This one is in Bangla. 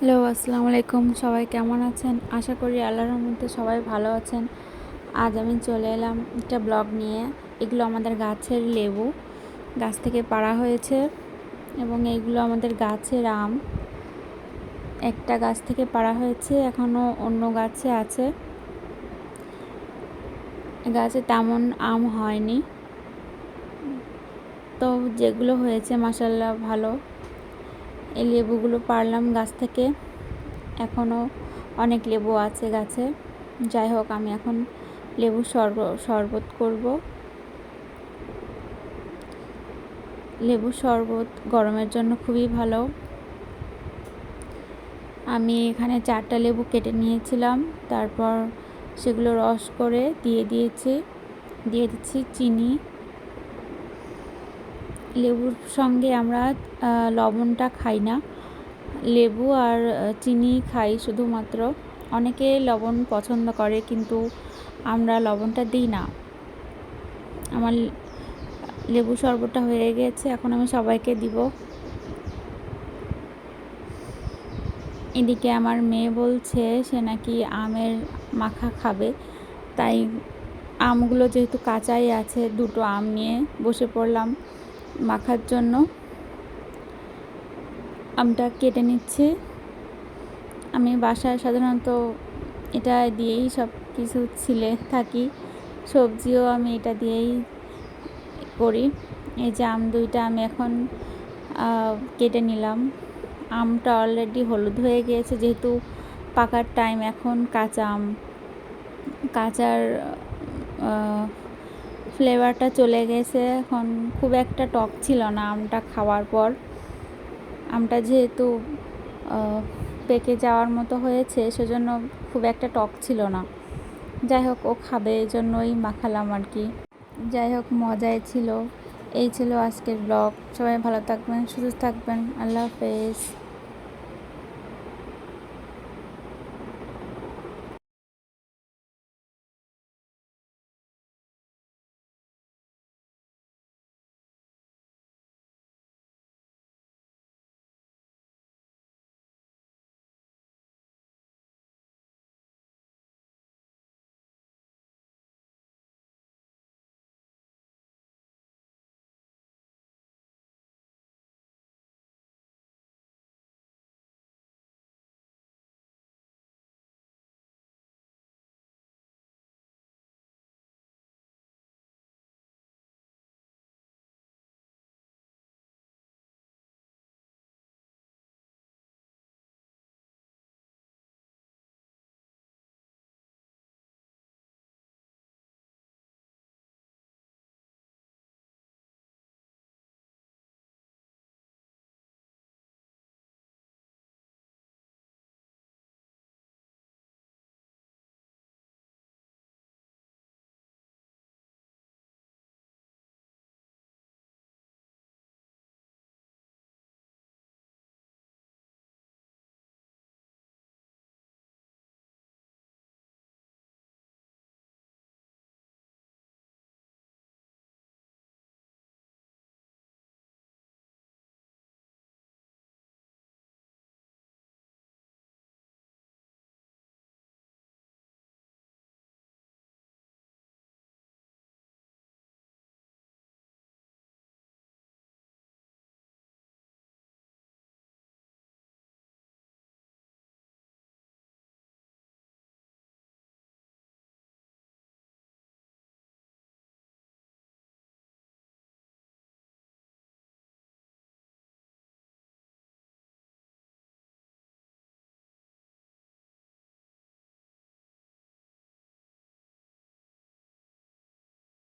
হ্যালো, আসসালামু আলাইকুম। সবাই কেমন আছেন? আশা করি আল্লাহর মধ্যে সবাই ভালো আছেন। আজ আমি চলে এলাম একটা ব্লগ নিয়ে। এগুলো আমাদের গাছের লেবু। গাছ থেকে পাড়া হয়েছে এবং এইগুলো আমাদের গাছের আম। একটা গাছ থেকে পাড়া হয়েছে, এখনও অন্য গাছে আছে। গাছে তেমন আম হয়নি। তো যেগুলো হয়েছে মাসাল্লাহ ভালো। এই লেবুগুলো পারলাম গাছ থেকে। এখনও অনেক লেবু আছে গাছে। যাই হোক, আমি এখন লেবু শরব শরবত করব। লেবু শরবত গরমের জন্য খুবই ভালো। আমি এখানে চারটা লেবু কেটে নিয়েছিলাম। তারপর সেগুলো রস করে দিয়ে দিয়েছি। দিয়ে দিচ্ছি চিনি। লেবুর সঙ্গে আমরা লবণটা খাই না। লেবু আর চিনি খাই শুধুমাত্র। অনেকে লবণ পছন্দ করে কিন্তু আমরা লবণটা দিই না। আমার লেবু শরবতটা হয়ে গেছে, এখন আমি সবাইকে দিব। এদিকে আমার মেয়ে বলছে, সে নাকি আমের মাখা খাবে। তাই আমগুলো যেহেতু কাঁচাই আছে, দুটো আম নিয়ে বসে পড়লাম। মাখার জন্য আমটা কেটে নিচ্ছি। আমি বাসায় সাধারণত এটা দিয়েই সব কিছু ছিলে থাকি। সবজিও আমি এটা দিয়েই করি। এই যে আম দুইটা আমি এখন কেটে নিলাম। আমটা অলরেডি হলুদ হয়ে গিয়েছে, যেহেতু পাকার টাইম এখন কাঁচা আম। কাঁচার ফ্লেভারটা চলে গেছে। এখন খুব একটা টক ছিল না আমটা খাওয়ার পর। আমটা যেহেতু পেকে যাওয়ার মতো হয়েছে, সেজন্য খুব একটা টক ছিল না। যাই হোক, ও খাবে এই জন্যই মাখালাম আর কি। যাই হোক, মজাই ছিল। এই ছিল আজকের ব্লগ। সবাই ভালো থাকবেন, সুস্থ থাকবেন। আল্লাহ হাফেজ।